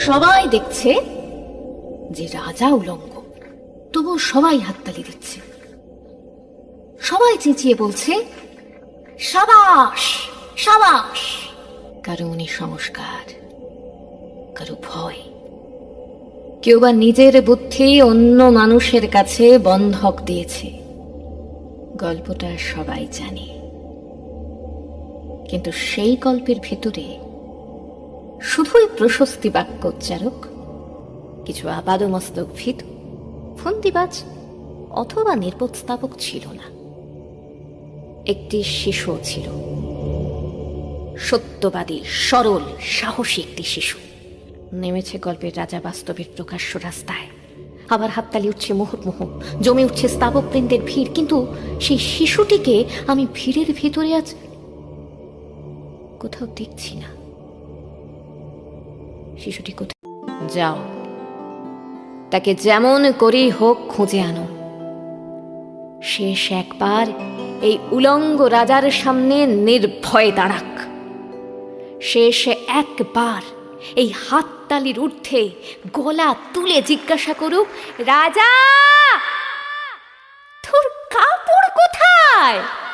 সবাই দেখছে যে রাজা উলঙ্গ। তবু সবাই হাততালি দিচ্ছে। সবাই চেঁচিয়ে বলছে, সাবাস সাবাস! কারও উনি সংস্কার, কারও ভয়। কেউ বা নিজের বুদ্ধি অন্য মানুষের কাছে বন্ধক দিয়েছে। গল্পটা সবাই জানে। কিন্তু সেই গল্পের ভেতরে শুধুই প্রশস্তি বাক্য উচ্চারক। কিছু আপাদমস্তক ভীত, ফন্দিবাজ অথবা নির্বোধস্থাপক ছিল না। একটি শিশু ছিল। সত্যবাদী, সরল, সাহসী একটি শিশু। নেমেছে গল্পের রাজা বাস্তবের প্রকাশ্য রাস্তায়। আবার হাততালি উঠছে মুহুর্মুহু জমে উঠছে স্থাবকবৃন্দের ভিড়, কিন্তু সেই শিশুটিকে আমি ভিড়ের ভেতরে আজ কোথাও দেখছি না। শিশুটি কোথায়? যাও। তাকে যেমন করেই হোক খুঁজে আনো। শেষ একবার এই উলঙ্গ রাজার সামনে নির্ভয়ে দাঁড়াক। শেষ একবার এই হাততালির ঊর্ধ্বে গলা তুলে জিজ্ঞাসা করুক, রাজা, তোর কাপড় কোথায়?